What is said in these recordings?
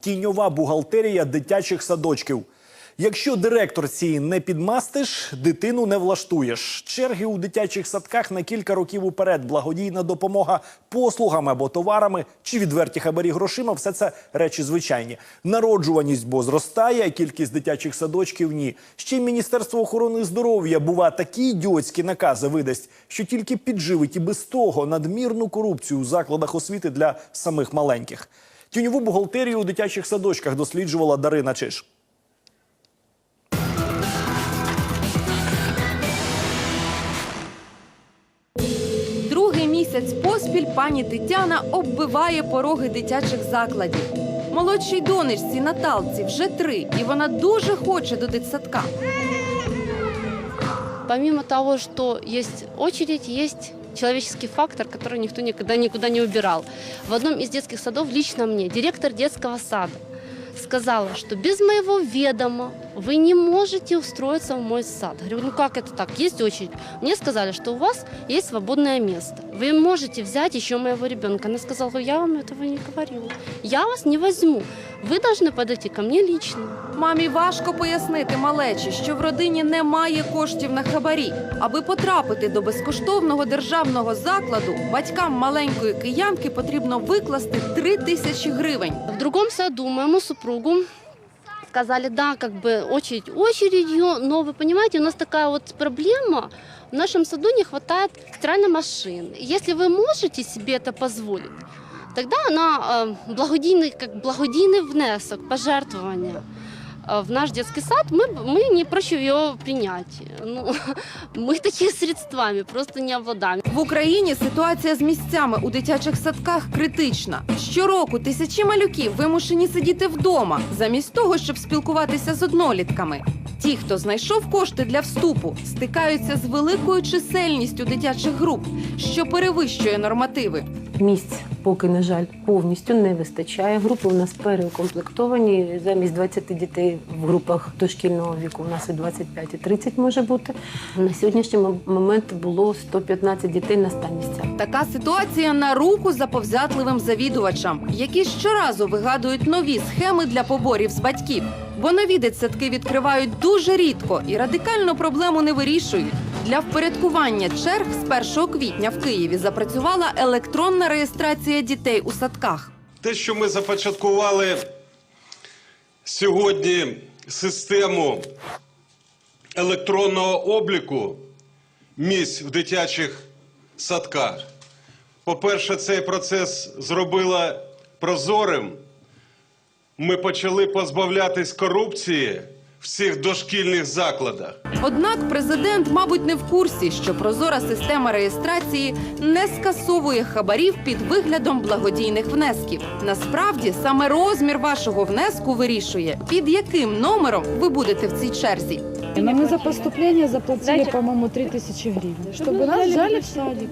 Тіньова бухгалтерія дитячих садочків. Якщо директорці не підмастиш, дитину не влаштуєш. Черги у дитячих садках на кілька років уперед, благодійна допомога послугами або товарами чи відверті хабарі грошима все це речі звичайні. Народжуваність бо зростає, а кількість дитячих садочків ні. Ще й Міністерство охорони здоров'я бува такі ідіотські накази видасть, що тільки підживить і без того надмірну корупцію у закладах освіти для самих маленьких. Тіньову бухгалтерію у дитячих садочках досліджувала Дарина Чиш. Другий місяць поспіль пані Тетяна оббиває пороги дитячих закладів. Молодшій донечці Наталці вже три, і вона дуже хоче до дитсадка. Помимо того, что есть очередь, есть человеческий фактор, который никто никогда никуда не убирал. В одном из детских садов лично мне директор детского сада сказала, что без моего ведома вы не можете устроиться в мой сад. Говорю, ну как это так? Есть очередь. Мне сказали, что у вас есть свободное место. Вы можете взять еще моего ребенка. Она сказала, я вам этого не говорила. Я вас не возьму. Вы должны подойти ко мне лично. Мамі важко пояснити малечі, що в родині немає коштів на хабарі. Аби потрапити до безкоштовного державного закладу, батькам маленької киянки потрібно викласти три тисячі гривень. В другом саду моему супругу сказали, да, как бы очередь очередью, но вы понимаете, у нас такая вот проблема, в нашем саду не хватает стиральной машины. Если вы можете себе это позволить, тогда она э, благодійний, как благодійный внесок, пожертвование э, в наш детский сад, мы, мы не прочь ее принять. Ну, мы такими средствами просто не обладаем. В Україні ситуація з місцями у дитячих садках критична. Щороку тисячі малюків вимушені сидіти вдома, замість того, щоб спілкуватися з однолітками. Ті, хто знайшов кошти для вступу, стикаються з великою чисельністю дитячих груп, що перевищує нормативи. Місць поки, на жаль, повністю не вистачає. Групи у нас переукомплектовані. Замість 20 дітей в групах дошкільного віку у нас і 25, і 30 може бути. На сьогоднішній момент було 115 дітей на 100 місцях. Така ситуація на руку заповзятливим завідувачам, які щоразу вигадують нові схеми для поборів з батьків. Бо нові дитсадки відкривають дуже рідко і радикально проблему не вирішують. Для впорядкування черг з 1 квітня в Києві запрацювала електронна реєстрація дітей у садках. Те, що ми започаткували сьогодні систему електронного обліку місць в дитячих садках. По-перше, цей процес зробила прозорим Ми почали позбавлятись корупції в цих дошкільних закладах. Однак президент, мабуть, не в курсі, що прозора система реєстрації не скасовує хабарів під виглядом благодійних внесків. Насправді саме розмір вашого внеску вирішує, під яким номером ви будете в цій черзі. Но мы за поступление заплатили, по-моему, 3000 гривен, чтобы нас взяли в садик.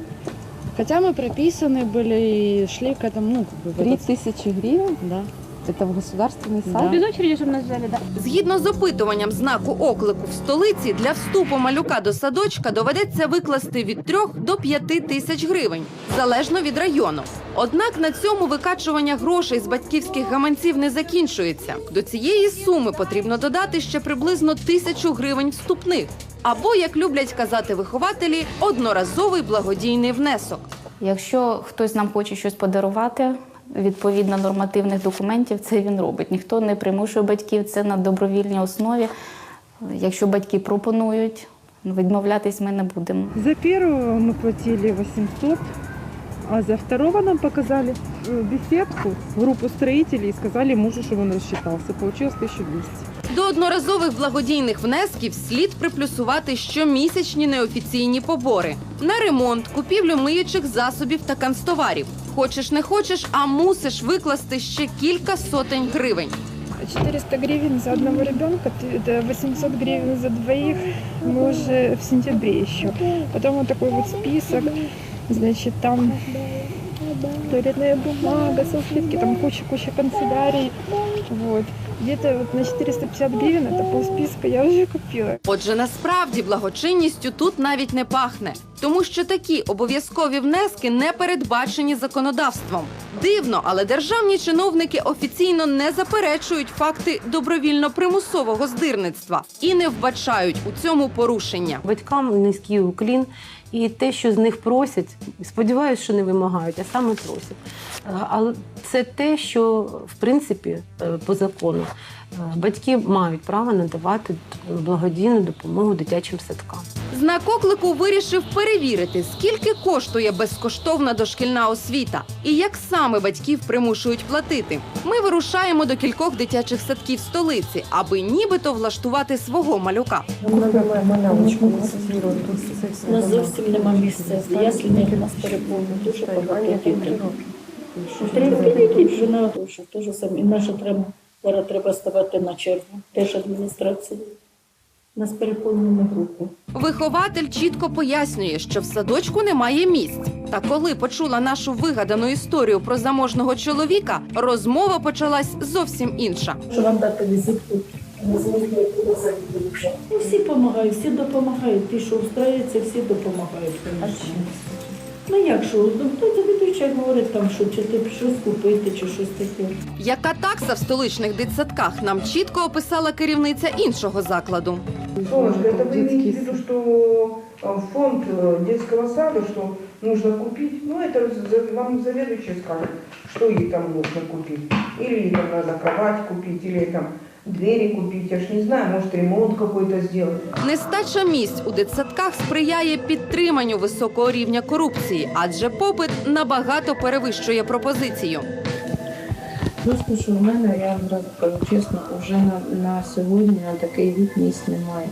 Хотя мы прописаны были и шли к этому, ну, как бы, в этот- тысячи гривен? Да. Это в государственный Да. сад? Без очереди, чтобы нас взяли, да? Згідно з опитуванням знаку оклику в столиці, для вступу малюка до садочка доведеться викласти від 3 до 5 тисяч гривень, залежно від району. Однак на цьому викачування грошей з батьківських гаманців не закінчується. До цієї суми потрібно додати ще приблизно тисячу гривень вступних. Або, як люблять казати вихователі, одноразовий благодійний внесок. Якщо хтось нам хоче щось подарувати, відповідно нормативних документів, це він робить. Ніхто не примушує батьків, це на добровільній основі. Якщо батьки пропонують, відмовлятись ми не будемо. За первого мы платили 800, а за второго нам показали э, беседку, группу строителей и сказали мужу, чтобы он рассчитался. Получилось 1200. До одноразових благодійних внесків слід приплюсувати щомісячні неофіційні побори на ремонт, купівлю миючих засобів та канцтоварів. Хочеш не хочеш, а мусиш викласти ще кілька сотень гривень. 400 гривен за одного ребенка, ты- это 800 гривен за двоих, мы уже в сентябре еще. Потом вот такой вот список, значит, там туалетная бумага, салфетки, там куча-куча канцелярий, вот. Где-то вот на 450 гривен, это полсписка я уже купила. Отже, насправді благочинністю тут навіть не пахне. тому що такі обов'язкові внески не передбачені законодавством. Дивно, але державні чиновники офіційно не заперечують факти добровільно-примусового здирництва і не вбачають у цьому порушення. Батькам низький уклін. І те, що з них просять, сподіваюся, що не вимагають, а саме просять. Е, Але це те, що в принципі е, по закону батьки мають право надавати благодійну допомогу дитячим садкам. Знак оклику вирішив перевірити, скільки коштує безкоштовна дошкільна освіта і як саме батьків примушують платити. Ми вирушаємо до кількох дитячих садків столиці, аби нібито влаштувати свого малюка. У нас зовсім нема місця. У нас переповнені, дуже багато дітей. Треба вже на душу, теж саме. І наше треба, зараз треба ставати на чергу. Теж адміністрації. Нас переповнені групи. Вихователь чітко пояснює, що в садочку немає місць. Та коли почула нашу вигадану історію про заможного чоловіка, розмова почалась зовсім інша. Що вам дати візитку? Всі допомагають, всі допомагають. Ті, що устраюються, всі допомагають. конечно. Ну як що? Ну, хто завідуючий говорить там, що чи ти щось купити, чи щось таке. Яка такса в столичних дитсадках нам чітко описала керівниця іншого закладу. Солнышко, это вы имеете в виду, что э, фонд э, детского сада, что нужно купить? Ну, это за- вам заведующий скажет, что ей там нужно купить. Или ей там надо кровать купить, или там двери купить, я ж не знаю, может ремонт какой-то сделать. Нестача місць у дитсадках сприяє підтриманню високого рівня корупції, адже попит набагато перевищує пропозицію. Просто що в мене, я вам зразу кажу чесно, вже на, на сьогодні на такий вік місць немає.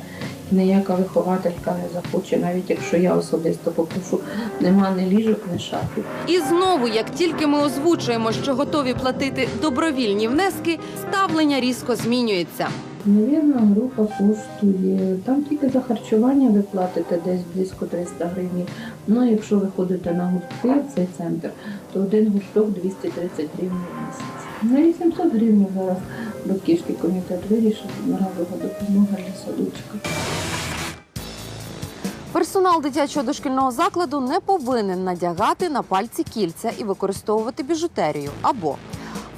Ніяка вихователька не захоче, навіть якщо я особисто попрошу, нема ні ліжок, ні шафів. І знову, як тільки ми озвучуємо, що готові платити добровільні внески, ставлення різко змінюється. Навірно, група коштує. Там тільки за харчування ви платите десь близько 300 гривень. Ну, якщо ви ходите на гуртки в цей центр, то один гурток 230 гривень місяць. На 800 гривень зараз батьківський комітет вирішив разова допомога для садочка. Персонал дитячого дошкільного закладу не повинен надягати на пальці кільця і використовувати біжутерію. Або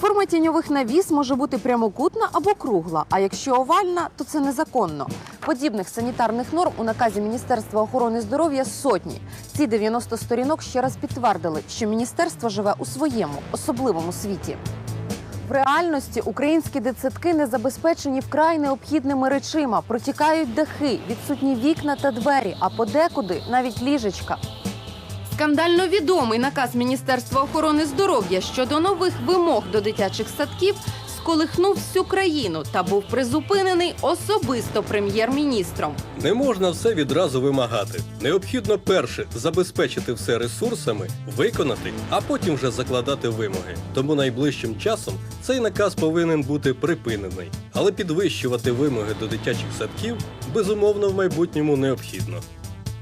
форма тіньових навіс може бути прямокутна або кругла. А якщо овальна, то це незаконно. Подібних санітарних норм у наказі Міністерства охорони здоров'я сотні. Ці 90 сторінок ще раз підтвердили, що міністерство живе у своєму особливому світі. В реальності українські дитсадки не забезпечені вкрай необхідними речима, протікають дахи, відсутні вікна та двері, а подекуди навіть ліжечка. Скандально відомий наказ Міністерства охорони здоров'я щодо нових вимог до дитячих садків сколихнув всю країну та був призупинений особисто прем'єр-міністром. Не можна все відразу вимагати. Необхідно перше забезпечити все ресурсами, виконати, а потім вже закладати вимоги. Тому найближчим часом цей наказ повинен бути припинений. Але підвищувати вимоги до дитячих садків безумовно в майбутньому необхідно.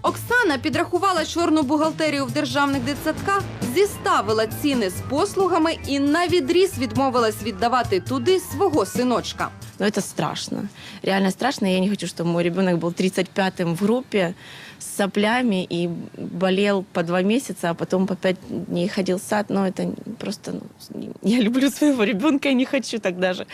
Оксана підрахувала чорну бухгалтерію в державних дитсадках, зіставила ціни з послугами і на відріз відмовилась віддавати туди свого синочка. Но это страшно. Реально страшно. Я не хочу, чтобы мой ребенок был 35-м в группе с соплями и болел по два месяца, а потом по пять дней ходил в сад. Но это просто... ну, я люблю своего ребенка и не хочу так даже.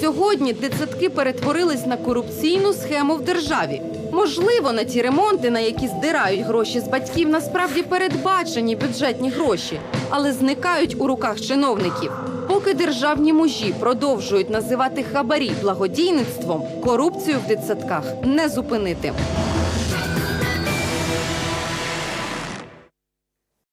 Сьогодні дитсадки перетворились на корупційну схему в державі. Можливо, на ті ремонти, на які здирають гроші з батьків, насправді передбачені бюджетні гроші, але зникають у руках чиновників. Поки державні мужі продовжують називати хабарі благодійництвом, корупцію в дитсадках не зупинити.